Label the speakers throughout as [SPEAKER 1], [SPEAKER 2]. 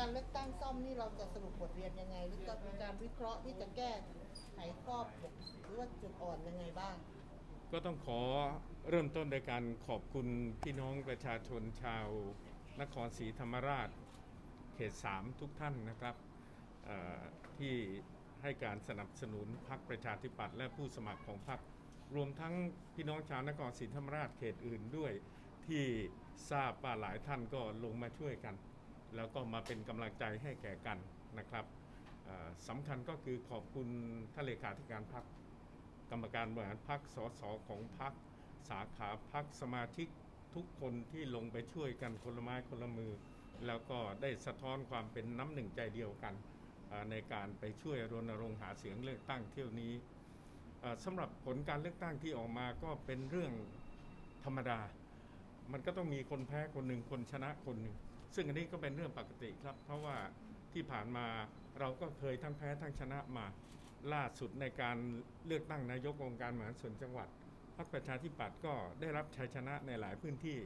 [SPEAKER 1] การเลือกตั้งซ่อมนี่เราจะสรุปบทเรียนยังไง หรือจะมีการวิเคราะห์ที่จะแก้ไขข้อบกหรือว่าจุดอ่อนยังไงบ้าง
[SPEAKER 2] ก็ต้องขอเริ่มต้นโดยการขอบคุณพี่น้องประชาชนชาวนครศรีธรรมราช เขต3ทุกท่านนะครับที่ให้การสนับสนุนพรรคประชาธิปัตย์และผู้สมัครของพรรครวมทั้งพี่น้องชาวนครศรีธรรมราชเขตอื่นด้วย ที่ทราบว่าหลายท่านก็ลงมาช่วยกัน แล้วก็มาเป็นกำลังใจให้แก่กันนะครับสำคัญก็คือขอบคุณท่านเลขาธิการพรรคกรรมการบริหารพรรคสสของพรรคสาขาพรรคสมาชิกทุกคนที่ลงไปช่วยกันคนละไม้คนละมือ แล้วก็ได้สะท้อนความเป็นน้ำหนึ่งใจเดียวกันในการไปช่วยรณรงค์หาเสียงเลือกตั้งเที่ยวนี้สำหรับผลการเลือกตั้งที่ออกมาก็เป็นเรื่องธรรมดา มันก็ต้องมีคนแพ้คนหนึ่งคนชนะคนหนึ่ง ซึ่งอันนี้ก็เป็นเรื่องปกติครับ เพราะว่าที่ผ่านมาเราก็เคยทั้งแพ้ทั้งชนะมาล่าสุดในการเลือกตั้งนายกองค์การมหาส่วนจังหวัดพรรคประชาธิปัตย์ก็ได้รับชัยชนะในหลายพื้นที่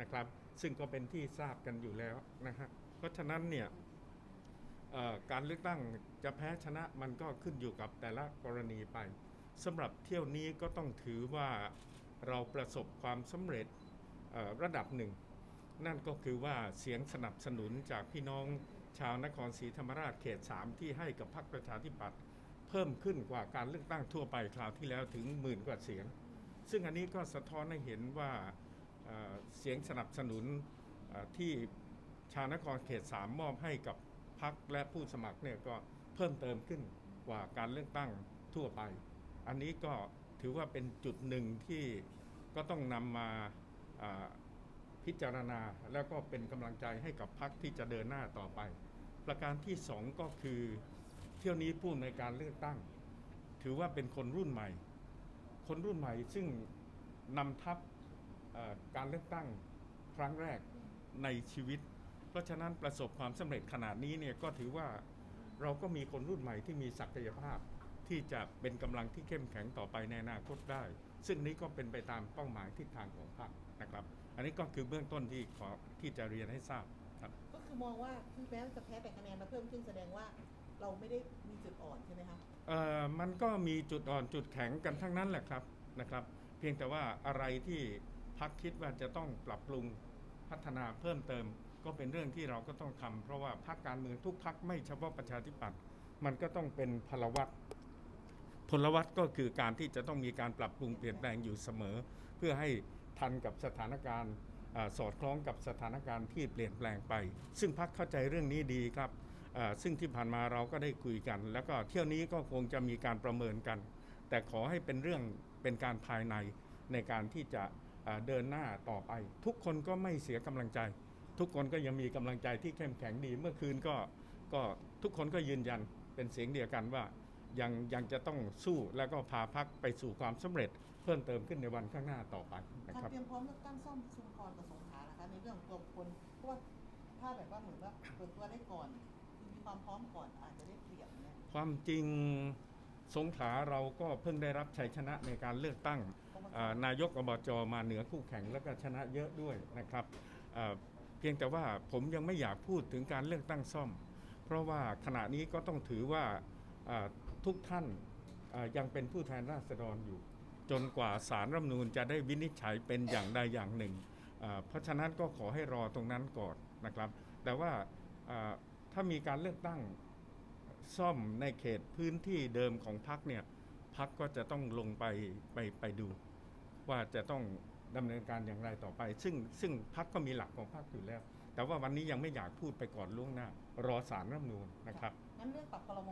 [SPEAKER 2] นะครับ ซึ่งก็เป็นที่ทราบกันอยู่แล้วนะฮะเพราะฉะนั้นเนี่ยการเลือกตั้งจะแพ้ชนะมันก็ขึ้นอยู่กับแต่ละกรณีไปสำหรับเที่ยวนี้ก็ต้องถือว่าเราประสบความสำเร็จระดับหนึ่ง นั่นก็คือว่าเสียงสนับสนุนจากพี่น้องชาวนครศรีธรรมราชเขต 3 ที่ให้กับพรรคประชาธิปัตย์เพิ่มขึ้นกว่าการเลือกตั้งทั่วไปคราวที่แล้วถึงหมื่นกว่าเสียง ซึ่งอันนี้ก็สะท้อนให้เห็นว่าเสียงสนับสนุนที่ชาวนครเขต 3 มอบให้กับพรรคและผู้สมัครเนี่ยก็เพิ่มเติมขึ้นกว่าการเลือกตั้งทั่วไป อันนี้ก็ถือว่าเป็นจุดหนึ่งที่ก็ต้องนำมา พิจารณาแล้วก็เป็นกำลังใจให้กับพรรคที่จะเดินหน้าต่อไป ประการที่สองก็คือ เที่ยวนี้ผู้ในการเลือกตั้ง ถือว่าเป็นคนรุ่นใหม่ คนรุ่นใหม่ซึ่งนำทัพการเลือกตั้งครั้งแรกในชีวิต เพราะฉะนั้นประสบความสำเร็จขนาดนี้เนี่ยก็ถือว่าเราก็มีคนรุ่นใหม่ที่มีศักยภาพ ที่จะเป็นกำลังที่เข้มแข็งต่อไปในอนาคตได้ ซึ่งนี้ก็เป็นไปตามเป้าหมายทิศทางของพรรคนะครับ อันนี้ก็คือเบื้องต้นที่ขอที่จะเรียนให้ทราบครับ
[SPEAKER 1] ก็คือมองว่าที่แม้จะแพ้แต่คะแนนมาเพิ่มขึ้นแสดงว่าเราไม่ได้มีจุดอ่อนใช่ไหมคะ
[SPEAKER 2] เอ่อมันก็มีจุดอ่อนจุดแข็งกันทั้งนั้นแหละครับนะครับ เพียงแต่ว่าอะไรที่พักคิดว่าจะต้องปรับปรุงพัฒนาเพิ่มเติม ก็เป็นเรื่องที่เราก็ต้องทำเพราะว่าพรรคการเมืองทุกพรรคไม่เฉพาะประชาธิปัตย์มันก็ต้องเป็นพลวัต พลวัตก็คือการที่จะต้องมีการปรับปรุงเปลี่ยนแปลงอยู่เสมอ เพื่อให้ทันกับสถานการณ์อสอดคล้องกับสถานการณ์ที่เปลี่ยนแปลงไป ซึ่งพรรคเข้าใจเรื่องนี้ดีครับซึ่งที่ผ่านมาเราก็ได้คุยกัน แล้วก็เที่ยวนี้ก็คงจะมีการประเมินกัน แต่ขอให้เป็นเรื่องเป็นการภายในในการที่จะเดินหน้าต่อไป ทุกคนก็ไม่เสียกำลังใจ ทุกคนก็ยังมีกำลังใจที่เข้มแข็งดีเมื่อคืนก็ก็ทุกคนก็ยืนยันเป็นเสียงเดียวกันว่า ยังยังจะต้องสู้แล้วก็พาพักไปสู่ความสำเร็จเพิ่มเติมขึ้นในวันข้างหน้าต่อไปนะ
[SPEAKER 1] การ
[SPEAKER 2] ครับ
[SPEAKER 1] เตรียมพร้อมเลือกตั้งซ่อมชุมพรกับสงขลานะคะในเรื่องของตัวคนเพราะว่าถ้าแบบว่าเหมือนว่าเปิดตัวได้ก่อนคือมีความพร้อมก่อนอาจจะได้เปรียบเนี่ย
[SPEAKER 2] ความจริงสงขลาเราก็เพิ่งได้รับชัยชนะในการเลือกตั้งอ่านายกอบจมาเหนือคู่แข่งแล้วก็ชนะเยอะด้วยนะครับอ่าเพียงแต่ว่าผมยังไม่อยากพูดถึงการเลือกตั้งซ่อม เพราะว่าขณะนี้ก็ต้องถือว่าอ่า ทุกท่านยังเป็นผู้แทนราษฎรอยู่ จนกว่าสารรัฐมนูญจะได้วินิจฉัยเป็นอย่างใดอย่างหนึ่ง เพราะฉะนั้นก็ขอให้รอตรงนั้นก่อนนะครับ แต่ว่าถ้ามีการเลือกตั้งซ่อมในเขตพื้นที่เดิมของพักเนี่ยพักก็จะต้องลงไปไปไปดู ว่าจะต้องดำเนินการอย่างไรต่อไป ซึ่งซึ่งพักก็มีหลักของพักอยู่แล้ว แต่ว่าวันนี้ยังไม่อยากพูดไปก่อนล่วงหน้ารอสารรัฐมนูญนะครับ
[SPEAKER 1] งั้นเรื่องปรับครม